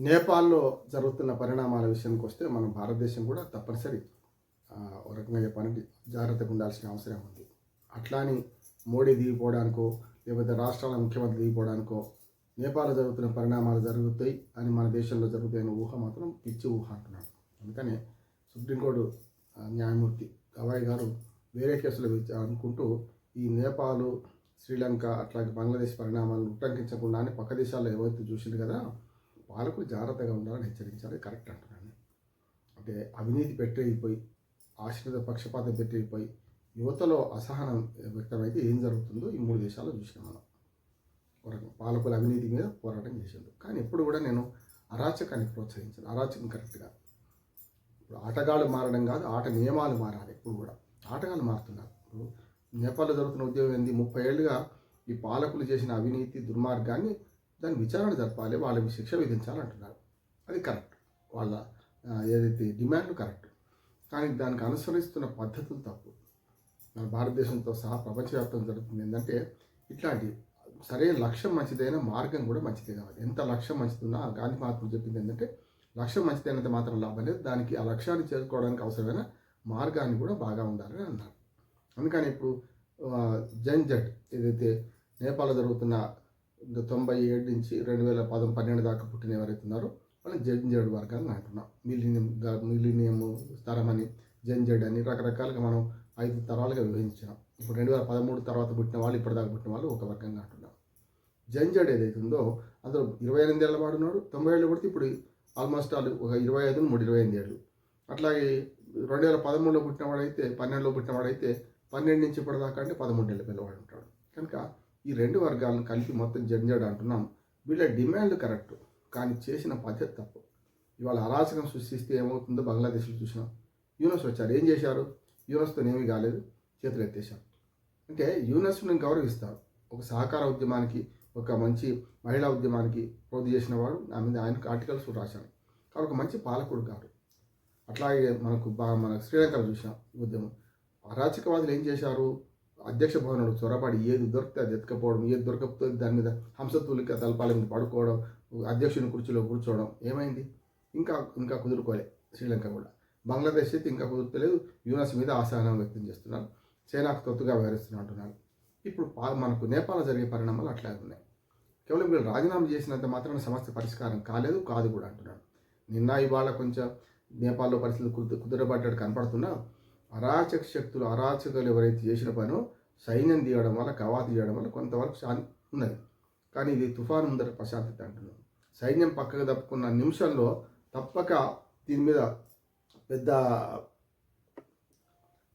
నేపాల్లో జరుగుతున్న పరిణామాల విషయానికి వస్తే మన భారతదేశం కూడా తప్పనిసరి ఒక రకంగా చెప్పాలంటే జాగ్రత్తగా ఉండాల్సిన అవసరం ఉంది. అట్లాని మోడీ దిగిపోవడానికో లేకపోతే రాష్ట్రాల ముఖ్యమంత్రి దిగిపోవడానికో నేపాల్లో జరుగుతున్న పరిణామాలు జరుగుతాయి అని మన దేశంలో జరుగుతాయని ఊహ మాత్రం పిచ్చి ఊహ అంటున్నాడు. అందుకనే సుప్రీంకోర్టు న్యాయమూర్తి గవాయ్ గారు వేరే కేసులు అనుకుంటూ ఈ నేపాలు శ్రీలంక అట్లాగే బంగ్లాదేశ్ పరిణామాలను ఉట్టంకించకుండానే పక్క దేశాల్లో ఏవైతే చూసింది కదా పాలకులు జాగ్రత్తగా ఉండాలని హెచ్చరించాలి. కరెక్ట్ అంటున్నాను అంటే అవినీతి పెట్టేయిపోయి ఆశ్రిత పక్షపాతం పెట్టేయిపోయి యువతలో అసహనం వ్యక్తమైతే ఏం జరుగుతుందో ఈ మూడు దేశాల్లో చూసినాం మనం. ఒక పాలకుల అవినీతి మీద పోరాటం చేసిండు కానీ ఎప్పుడు కూడా నేను అరాచకాన్ని ప్రోత్సహించాను. అరాచకం కరెక్ట్గా ఇప్పుడు ఆటగాళ్ళు మారడం కాదు ఆట నియమాలు మారాలి ఎప్పుడు కూడా. ఆటగాళ్ళు మారుతున్నారు. ఇప్పుడు నేపాల్లో జరుగుతున్న ఉద్యోగం ఏంది? ముప్పై ఏళ్ళుగా ఈ పాలకులు చేసిన అవినీతి దుర్మార్గాన్ని దాని విచారణ జరపాలి వాళ్ళకి శిక్ష విధించాలంటున్నారు అది కరెక్ట్. వాళ్ళ ఏదైతే డిమాండ్ కరెక్ట్. కానీ దానికి అనుసరిస్తున్న పద్ధతులు తప్పు. మన భారతదేశంతో సహా ప్రపంచవ్యాప్తంగా జరుగుతుంది ఏంటంటే ఇట్లాంటి సరైన లక్ష్యం మంచిదైన మార్గం కూడా మంచిదే కావాలి ఎంత లక్ష్యం మంచిదున్నా గాంధీ మహాత్మ చెప్పింది ఏంటంటే లక్ష్యం మంచిదైనంత మాత్రం లాభం లేదు. దానికి ఆ లక్ష్యాన్ని చేరుకోవడానికి అవసరమైన మార్గాన్ని కూడా బాగా ఉండాలని అన్నారు. అందుకని ఇప్పుడు జంజట్ ఏదైతే నేపాల్లో జరుగుతున్న తొంభై ఏడు నుంచి రెండు వేల పద పన్నెండు దాకా పుట్టిన ఎవరైతే ఉన్నారో వాళ్ళని జంజడ్ వర్గాన్ని అంటున్నాం. మిలీనియం మిలీనియం తరం అని జంజడ్ అని రకరకాలుగా మనం ఐదు తరాలుగా విభజించాం ఇప్పుడు రెండు వేల పదమూడు తర్వాత పుట్టిన వాళ్ళు ఇప్పటిదాకా పుట్టిన వాళ్ళు ఒక వర్గంగా అంటున్నాం. జంజడ్ ఏదైతే ఉందో అందులో ఇరవై ఎనిమిది ఏళ్ళ వాడున్నాడు తొంభై ఏళ్ళు పుడితే ఇప్పుడు ఆల్మోస్ట్ వాళ్ళు ఒక ఇరవై ఐదు మూడు ఇరవై ఎనిమిది ఏళ్ళు. అట్లాగే రెండు వేల పదమూడులో పుట్టినవాడైతే పన్నెండులో పుట్టినవాడైతే పన్నెండు నుంచి ఇప్పటిదాకా అంటే పదమూడు ఏళ్ళ పిల్లవాడు ఉంటాడు. కనుక ఈ రెండు వర్గాలను కలిపి మొత్తం జంజాడు అంటున్నాం వీళ్ళ డిమాండ్ కరెక్ట్ కానీ చేసిన పద్ధతి తప్పు. ఇవాళ అరాచకం సృష్టిస్తే ఏమవుతుందో బంగ్లాదేశ్లో చూసినాం. యూనస్ వచ్చారు. ఏం చేశారు? యూనస్తో ఏమీ కాలేదు. చేతులు ఎత్తేశారు. అంటే యూనస్ని గౌరవిస్తారు ఒక సహకార ఉద్యమానికి ఒక మంచి మహిళా ఉద్యమానికి పోటీ చేసిన వాడు నా మీద ఆయనకు ఆర్టికల్స్ రాశాను కాబట్టి ఒక మంచి పాలకుడు కాదు. అట్లాగే మనకు బాగా మన శ్రీలంకలో చూసాం ఈ ఉద్యమం. అరాచకవాదులు ఏం చేశారు? అధ్యక్ష భవనంలో చొరబడి ఏది దొరికితే అది ఎత్తుకపోవడం ఏది దొరకపోతే దాని మీద హంసతూలిక తలపాల మీద పడుకోవడం అధ్యక్షుని కుర్చీలో కూర్చోవడం ఏమైంది? ఇంకా ఇంకా కుదురుకోలే శ్రీలంక కూడా. బంగ్లాదేశ్ అయితే ఇంకా కుదురుతలేదు. యూనస్ మీద ఆసహనం వ్యక్తం చేస్తున్నారు. చైనాకు తొత్తుగా వ్యవహరిస్తున్నా అంటున్నారు. ఇప్పుడు పా- మనకు నేపాల్లో జరిగే పరిణామాలు అట్లా ఉన్నాయి. కేవలం వీళ్ళు రాజీనామా చేసినంత మాత్రాన సమస్య పరిష్కారం కాలేదు కాదు కూడా అంటున్నాడు నిన్న ఇవాళ కొంచెం నేపాల్లో పరిస్థితులు కుదు కుదురబడ్డాడు కనపడుతున్నా అరాచక శక్తులు అరాచకులు ఎవరైతే చేసిన పనో సైన్యం తీయడం వల్ల కవాతు తీయడం వల్ల కొంతవరకు శాంతి ఉన్నది. కానీ ఇది తుఫాను ముందర ప్రశాంతత అంటున్నాం. సైన్యం పక్కకు తప్పుకున్న నిమిషంలో తప్పక దీని మీద పెద్ద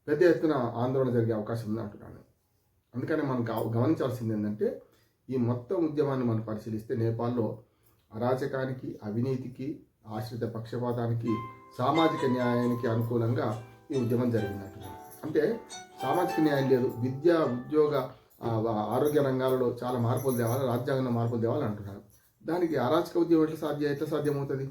పెద్ద ఎత్తున ఆందోళన జరిగే అవకాశం ఉంది అంటున్నాను. అందుకని మనం గమనించాల్సింది ఏంటంటే ఈ మొత్తం ఉద్యమాన్ని మనం పరిశీలిస్తే నేపాల్లో అరాచకానికి అవినీతికి ఆశ్రిత పక్షపాతానికి సామాజిక న్యాయానికి అనుకూలంగా ఈ ఉద్యమం జరిగిందంటున్నాను అంటే సామాజిక న్యాయం లేదు. విద్య ఉద్యోగ ఆరోగ్య రంగాలలో చాలా మార్పులు తేవాలి రాజ్యాంగంలో మార్పులు తేవాలి అంటున్నారు. దానికి అరాచక ఉద్యమం ఎట్లా సాధ్యం ఎట్లా సాధ్యమవుతుంది?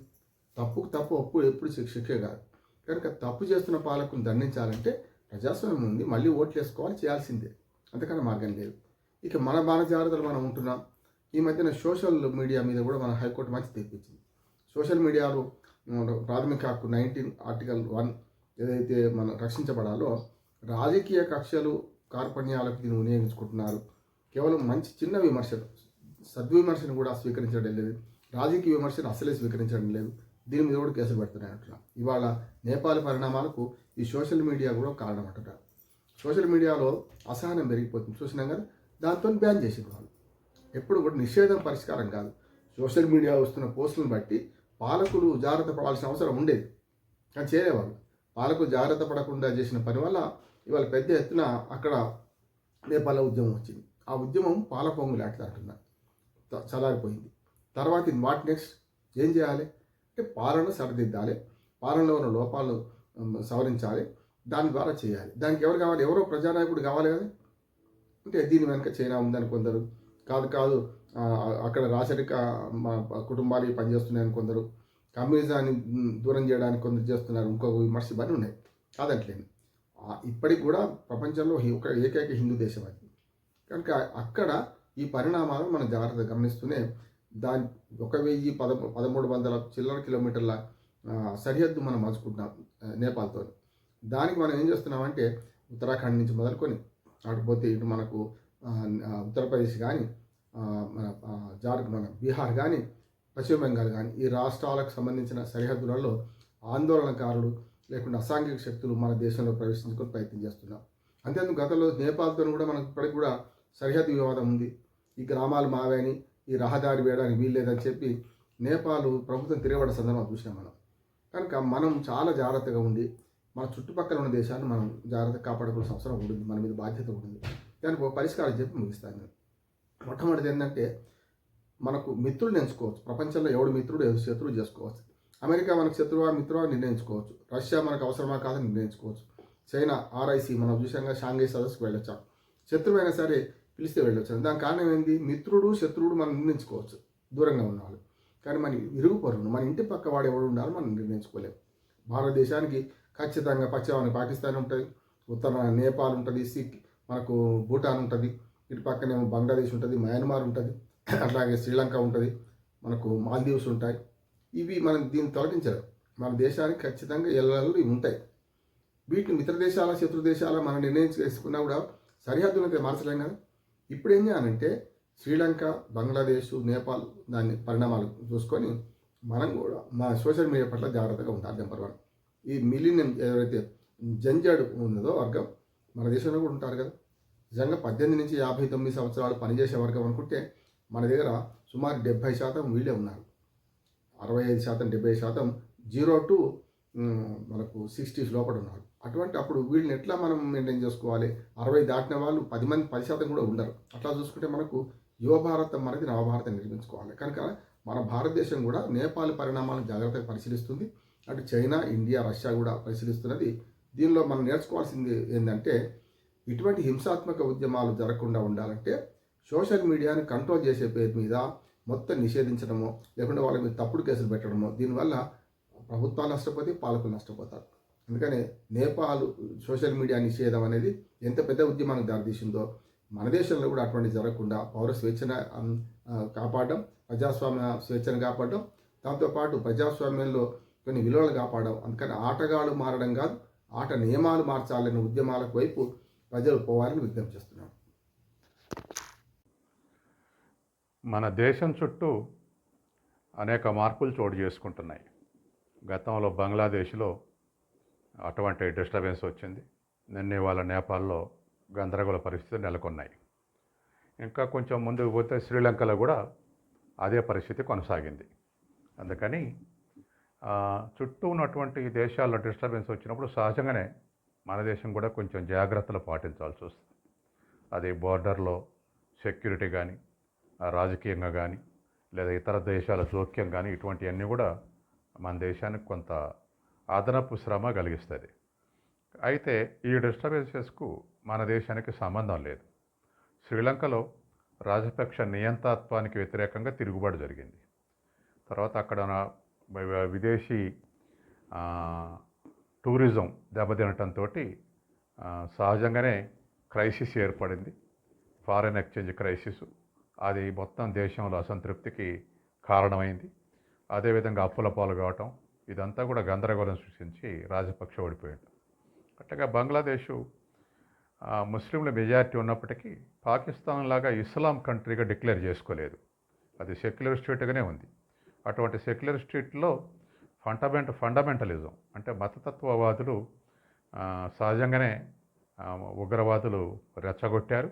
తప్పుకు తప్పు ఒప్పు ఎప్పుడు శిక్ష కాదు. కనుక తప్పు చేస్తున్న పాలకుని దండించాలంటే ప్రజాస్వామ్యం ఉంది. మళ్ళీ ఓట్లు వేసుకోవాలి చేయాల్సిందే. అంతకన్నా మార్గం లేదు. ఇక మన బాణ జాగ్రత్తలు మనం ఉంటున్నాం. ఈ మధ్యన సోషల్ మీడియా మీద కూడా మన హైకోర్టు మంచి తెప్పించింది సోషల్ మీడియాలో ప్రాథమిక హక్కు నైన్టీన్ ఆర్టికల్ వన్ ఏదైతే మనం రక్షించబడాలో రాజకీయ కక్షలు కార్పణ్యాలకు దీన్ని వినియోగించుకుంటున్నారు. కేవలం మంచి చిన్న విమర్శలు సద్విమర్శను కూడా స్వీకరించడం లేదు. రాజకీయ విమర్శను అసలే స్వీకరించడం లేదు. దీని మీద కూడా కేసులు పెడుతున్నాయి అంటున్నాం. ఇవాళ నేపాల్ పరిణామాలకు ఈ సోషల్ మీడియా కూడా కారణం అంటున్నారు సోషల్ మీడియాలో అసహనం పెరిగిపోతుంది. చూసినాం కదా? దాంతో బ్యాన్ చేసేది వాళ్ళు. ఎప్పుడు కూడా నిషేధం పరిష్కారం కాదు. సోషల్ మీడియా వస్తున్న పోస్టులను బట్టి పాలకులు జాగ్రత్త పడాల్సిన అవసరం ఉండేది. కానీ చేయలేవాళ్ళు. పాలకు జాగ్రత్త పడకుండా చేసిన పని వల్ల ఇవాళ పెద్ద ఎత్తున అక్కడ నేపాల ఉద్యమం వచ్చింది. ఆ ఉద్యమం పాల పొంగులు చలారిపోయింది. తర్వాత వాట్ నెక్స్ట్? ఏం చేయాలి? అంటే పాలన సరిదిద్దాలి. పాలనలో ఉన్న లోపాలు సవరించాలి. దాని ద్వారా చేయాలి. దానికి ఎవరు కావాలి? ఎవరో ప్రజానాయకుడు కావాలి కదా. అంటే దీని వెనక చైనా ఉందని కొందరు కాదు కాదు అక్కడ రాచరిక మా కుటుంబాలు పనిచేస్తున్నాయని కొందరు కమ్యూనిజాన్ని దూరం చేయడానికి కొందరు చేస్తున్నారు ఇంకొక విమర్శ ఇవన్నీ ఉన్నాయి. కాదట్లేదు ఇప్పటికి కూడా ప్రపంచంలో ఒక ఏకైక హిందూ దేశం అది. కనుక అక్కడ ఈ పరిణామాలను మనం జాగ్రత్తగా గమనిస్తూనే దాని ఒక వెయ్యి పద పదమూడు వందల చిల్లర కిలోమీటర్ల సరిహద్దు మనం మలుచుకుంటున్నాం నేపాల్తో. దానికి మనం ఏం చేస్తున్నామంటే ఉత్తరాఖండ్ నుంచి మొదలుకొని అటుపోతే ఇటు మనకు ఉత్తరప్రదేశ్ కానీ మన జార్ జార్ఖండ్ మన బీహార్ కానీ పశ్చిమ బెంగాల్ కానీ ఈ రాష్ట్రాలకు సంబంధించిన సరిహద్దులలో ఆందోళనకారులు లేకుండా అసాంఘిక శక్తులు మన దేశంలో ప్రవేశించుకొని ప్రయత్నం చేస్తున్నాం. అంతేందుకు గతంలో నేపాల్తో కూడా మనకు ఇప్పటికి కూడా సరిహద్దు వివాదం ఉంది. ఈ గ్రామాలు మావేని ఈ రహదారి వేయడానికి వీల్లేదని చెప్పి నేపాల్ ప్రభుత్వం తిరగబడ్డ సందర్భం చూసినాం మనం. కనుక మనం చాలా జాగ్రత్తగా ఉండి మన చుట్టుపక్కల ఉన్న దేశాన్ని మనం జాగ్రత్తగా కాపాడుకోవాల్సిన అవసరం ఉంటుంది మన మీద బాధ్యత ఉంటుంది. దానికి ఒక పరిష్కారం చెప్పి ముగిస్తాను మొట్టమొదటిది ఏంటంటే మనకు మిత్రుడు ఎంచుకోవచ్చు. ప్రపంచంలో ఎవడు మిత్రుడు ఎవరు శత్రువు చేసుకోవచ్చు. అమెరికా మనకు శత్రువా మిత్రువా నిర్ణయించుకోవచ్చు. రష్యా మనకు అవసరమా కాదని నిర్ణయించుకోవచ్చు. చైనా ఆర్ఐసి మనం చూసాంగా షాంఘై సదస్సుకు వెళ్ళొచ్చాం. శత్రువైనా సరే పిలిస్తే వెళ్ళొచ్చాం. దాని కారణం ఏంది? మిత్రుడు శత్రువుడు మనం నిర్ణయించుకోవచ్చు. దూరంగా ఉన్నవాళ్ళు. కానీ మన ఇరుగు పొరుగు మన ఇంటి పక్క వాడు ఎవడు ఉండాలో మనం నిర్ణయించుకోలేము భారతదేశానికి ఖచ్చితంగా పశ్చిమాన పాకిస్తాన్ ఉంటుంది ఉత్తరాన నేపాల్ ఉంటుంది సిక్ మనకు భూటాన్ ఉంటుంది ఇటు పక్కనేమో బంగ్లాదేశ్ ఉంటుంది మయన్మార్ ఉంటుంది. అట్లాగే శ్రీలంక ఉంటుంది మనకు మాల్దీవ్స్ ఉంటాయి. ఇవి మనం దీన్ని తొలగించరు మన దేశానికి ఖచ్చితంగా ఎల్లలు ఉంటాయి. వీటిని మిత్ర దేశాల శత్రు దేశాల మనం నిర్ణయం చేసుకున్నా కూడా సరిహద్దులకి మార్చలేం కదా. ఇప్పుడు ఏం చేయాలంటే శ్రీలంక బంగ్లాదేశ్ నేపాల్ దాని పరిణామాలు చూసుకొని మనం కూడా మా సోషల్ మీడియా పట్ల జాగ్రత్తగా ఉండాలి నెంబర్ వన్. ఈ మిలినియం ఎవరైతే జంజాడు ఉన్నదో వర్గం మన దేశంలో కూడా ఉంటారు కదా. నిజంగా పద్దెనిమిది నుంచి యాభై తొమ్మిది సంవత్సరాలు పనిచేసే వర్గం అనుకుంటే మన దగ్గర సుమారు డెబ్భై శాతం వీళ్ళే ఉన్నారు. అరవై ఐదు శాతం డెబ్బై శాతం జీరో టు మనకు సిక్స్టీస్ లోపల ఉన్నారు. అటువంటి అప్పుడు వీళ్ళని ఎట్లా మనం మెయింటైన్ చేసుకోవాలి? అరవై దాటిన వాళ్ళు పది మంది పది శాతం కూడా ఉండరు. అట్లా చూసుకుంటే మనకు యువ భారతం అనేది నవభారతం నిర్మించుకోవాలి. కనుక మన భారతదేశం కూడా నేపాల్ పరిణామాలను జాగ్రత్తగా పరిశీలిస్తుంది. అటు చైనా ఇండియా రష్యా కూడా పరిశీలిస్తున్నది. దీనిలో మనం నేర్చుకోవాల్సింది ఏంటంటే ఇటువంటి హింసాత్మక ఉద్యమాలు జరగకుండా ఉండాలంటే సోషల్ మీడియాని కంట్రోల్ చేసే పేరు మీద మొత్తం నిషేధించడమో లేకుంటే వాళ్ళ మీద తప్పుడు కేసులు పెట్టడమో దీనివల్ల ప్రభుత్వాలు నష్టపోతే పాలకులు నష్టపోతారు. అందుకని నేపాల్ సోషల్ మీడియా నిషేధం అనేది ఎంత పెద్ద ఉద్యమానికి దారితీసిందో మన దేశంలో కూడా అటువంటి జరగకుండా పౌర స్వేచ్ఛను కాపాడడం ప్రజాస్వామ్య స్వేచ్ఛను కాపాడడం దాంతోపాటు ప్రజాస్వామ్యంలో కొన్ని విలువలు కాపాడడం. అందుకని ఆటగాళ్ళు మారడం కాదు ఆట నియమాలు మార్చాలనే ఉద్యమాలకు వైపు ప్రజలు పోవాలని విజ్ఞప్తి చేస్తున్నారు. మన దేశం చుట్టూ అనేక మార్పులు చోటు చేసుకుంటున్నాయి. గతంలో బంగ్లాదేశ్లో అటువంటి డిస్టర్బెన్స్ వచ్చింది. నిన్న వాళ్ళ నేపాల్లో గందరగోళ పరిస్థితులు నెలకొన్నాయి. ఇంకా కొంచెం ముందుకు పోతే శ్రీలంకలో కూడా అదే పరిస్థితి కొనసాగింది. అందుకని చుట్టూ ఉన్నటువంటి దేశాల్లో డిస్టర్బెన్స్ వచ్చినప్పుడు సహజంగానే మన దేశం కూడా కొంచెం జాగ్రత్తలు పాటించాల్సి వస్తుంది. అది బోర్డర్లో సెక్యూరిటీ కానీ రాజకీయంగా కానీ లేదా ఇతర దేశాల జోక్యం కానీ ఇటువంటివన్నీ కూడా మన దేశానికి కొంత అదనపు శ్రమ కలిగిస్తుంది. అయితే ఈ డిస్టర్బెన్సెస్కు మన దేశానికి సంబంధం లేదు. శ్రీలంకలో రాజపక్ష నియంతత్వానికి వ్యతిరేకంగా తిరుగుబాటు జరిగింది. తర్వాత అక్కడ విదేశీ టూరిజం దెబ్బతినటంతో సహజంగానే క్రైసిస్ ఏర్పడింది. Foreign exchange crisis. అది మొత్తం దేశంలో అసంతృప్తికి కారణమైంది. అదేవిధంగా అప్పుల పాలు కావటం ఇదంతా కూడా గందరగోళం సృష్టించి రాజపక్ష ఓడిపోయాడు అట్లాగా బంగ్లాదేశ్ ముస్లింల మెజారిటీ ఉన్నప్పటికీ పాకిస్తాన్ లాగా ఇస్లాం కంట్రీగా డిక్లేర్ చేసుకోలేదు. అది సెక్యులర్ స్టేట్గానే ఉంది. అటువంటి సెక్యులర్ స్టేట్లో ఫండమెంట ఫండమెంటలిజం అంటే మతతత్వవాదులు సహజంగానే ఉగ్రవాదులు రెచ్చగొట్టారు.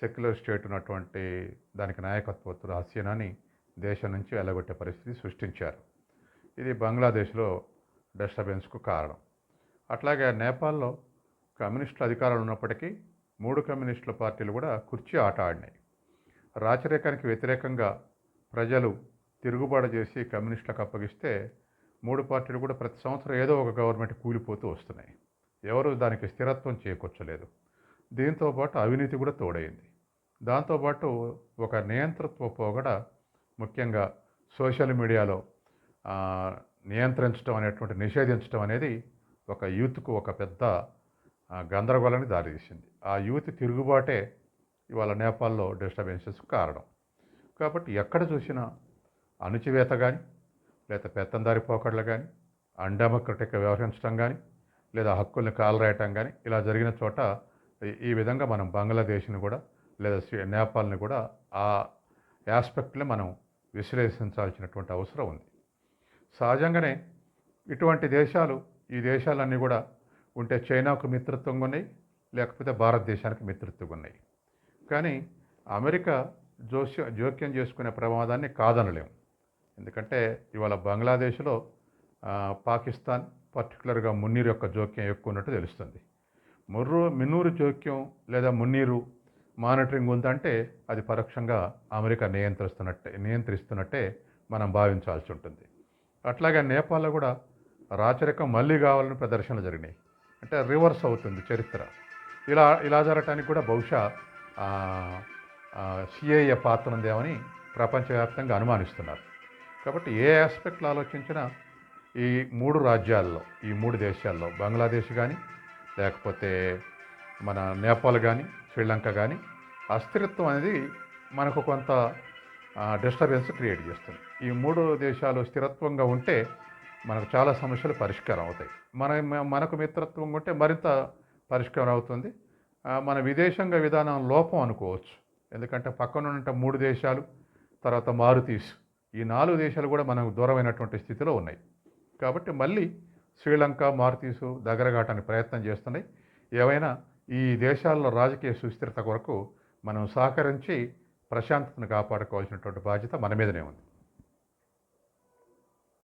సెక్యులర్ స్టేట్ ఉన్నటువంటి దానికి నాయకత్వత్తులు హసీనాని దేశం నుంచి వెళ్ళగొట్టే పరిస్థితి సృష్టించారు. ఇది బంగ్లాదేశ్లో డిస్టర్బెన్స్కు కారణం. అట్లాగే నేపాల్లో కమ్యూనిస్టుల అధికారాలు ఉన్నప్పటికీ మూడు కమ్యూనిస్టుల పార్టీలు కూడా కుర్చీ ఆట ఆడినాయి. రాచరికానికి వ్యతిరేకంగా ప్రజలు తిరుగుబాటు చేసి కమ్యూనిస్టులకు అప్పగిస్తే మూడు పార్టీలు కూడా ప్రతి సంవత్సరం ఏదో ఒక గవర్నమెంట్ కూలిపోతూ వస్తున్నాయి. ఎవరు దానికి స్థిరత్వం చేకూర్చలేదు. దీంతోపాటు అవినీతి కూడా తోడైంది. దాంతోపాటు ఒక నియంతృత్వ పోగడ ముఖ్యంగా సోషల్ మీడియాలో నియంత్రించడం అనేటువంటి నిషేధించడం అనేది ఒక యూత్కు ఒక పెద్ద గందరగోళానికి దారితీసింది. ఆ యూత్ తిరుగుబాటే ఇవాళ నేపాల్లో డిస్టర్బెన్సెస్ కారణం. కాబట్టి ఎక్కడ చూసినా అణుచివేత కానీ లేదా పెత్తందారి పోకడలు కానీ అన్డెమోక్రటిక్గా వ్యవహరించడం కానీ లేదా హక్కుల్ని కాలరాయటం కానీ ఇలా జరిగిన చోట ఈ- విధంగా మనం బంగ్లాదేశ్ని కూడా లేదా నేపాల్ని కూడా ఆ యాస్పెక్ట్ని మనం విశ్లేషించాల్సినటువంటి అవసరం ఉంది. సహజంగానే ఇటువంటి దేశాలు ఈ దేశాలన్నీ కూడా ఉంటే చైనాకు మిత్రత్వంగా ఉన్నాయి లేకపోతే భారతదేశానికి మిత్రత్వంగా ఉన్నాయి. కానీ అమెరికా జోస్య జోక్యం చేసుకునే ప్రమాదాన్ని కాదనలేము. ఎందుకంటే ఇవాళ బంగ్లాదేశ్లో పాకిస్తాన్ పర్టికులర్గా మున్నీరు యొక్క జోక్యం ఎక్కువ ఉన్నట్టు తెలుస్తుంది. ముర్రు మిన్నూరు జోక్యం లేదా మున్నీరు మానిటరింగ్ ఉందంటే అది పరోక్షంగా అమెరికా నియంత్రిస్తున్నట్టే నియంత్రిస్తున్నట్టే మనం భావించాల్సి ఉంటుంది. అట్లాగే నేపాల్లో కూడా రాచరికం మళ్ళీ కావాలని ప్రదర్శనలు జరిగినాయి. అంటే రివర్స్ అవుతుంది చరిత్ర. ఇలా ఇలా జరగటానికి కూడా బహుశా సిఐఏ పాత్ర ఉందేమని ప్రపంచవ్యాప్తంగా అనుమానిస్తున్నారు. కాబట్టి ఏ ఆస్పెక్ట్లు ఆలోచించినా ఈ మూడు రాజ్యాల్లో ఈ మూడు దేశాల్లో బంగ్లాదేశ్ కానీ లేకపోతే మన నేపాల్ కానీ శ్రీలంక కానీ అస్థిరత్వం అనేది మనకు కొంత డిస్టర్బెన్స్ క్రియేట్ చేస్తుంది. ఈ మూడు దేశాలు స్థిరత్వంగా ఉంటే మనకు చాలా సమస్యలు పరిష్కారం అవుతాయి. మన మనకు మిత్రత్వం ఉంటే మరింత పరిష్కారం అవుతుంది. మన విదేశాంగ విధానం లోపం అనుకోవచ్చు. ఎందుకంటే పక్కన ఉన్న మూడు దేశాలు తర్వాత మారుతీస్. ఈ నాలుగు దేశాలు కూడా మనకు దూరమైనటువంటి స్థితిలో ఉన్నాయి. కాబట్టి మళ్ళీ శ్రీలంక మారుతీసు దగ్గరగాటానికి ప్రయత్నం చేస్తున్నాయి. ఏవైనా ఈ దేశాల్లో రాజకీయ సుస్థిరత కొరకు మనం సహకరించి ప్రశాంతతను కాపాడుకోవాల్సినటువంటి బాధ్యత మన మీదనే ఉంది.